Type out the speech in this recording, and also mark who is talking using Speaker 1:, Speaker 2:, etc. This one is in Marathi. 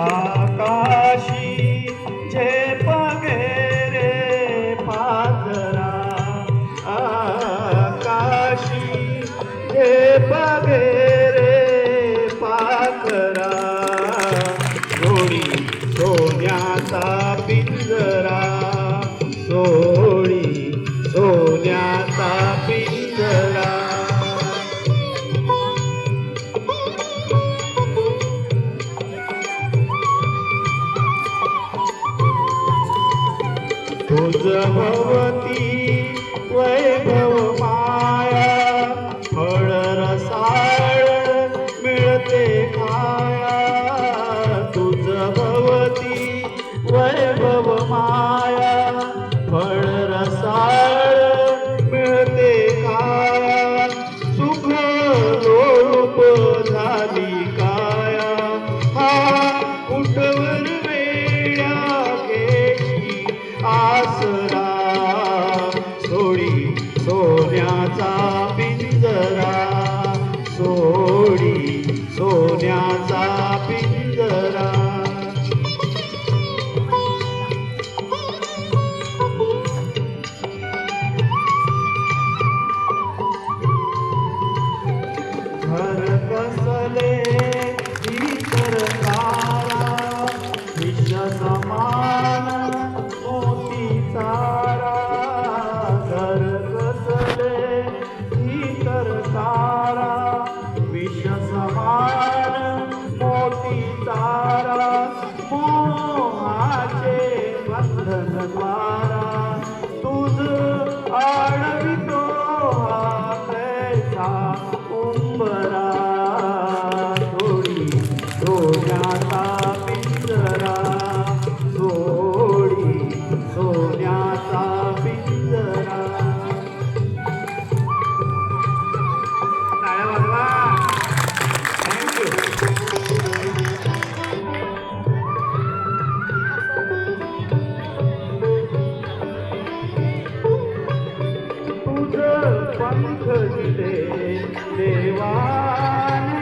Speaker 1: आकाशी झेप रे पाखरा आकाशी झेप रे पाखरा सोडी सोन्याचा पिंजरा सोडी सो भोजभवती वैभव माया फळ रसाळ मिळते खाया. तुझ भवती वैभव माया फळ रसाळ मिळते खाया. सुख लोप झाली आसरा सोडी सोन्याचा पिंजरा सोडी सोन्याचा पिंजरा. घर कसले इतर तारा विष समान बंधन पंथ पंख दिले देवाने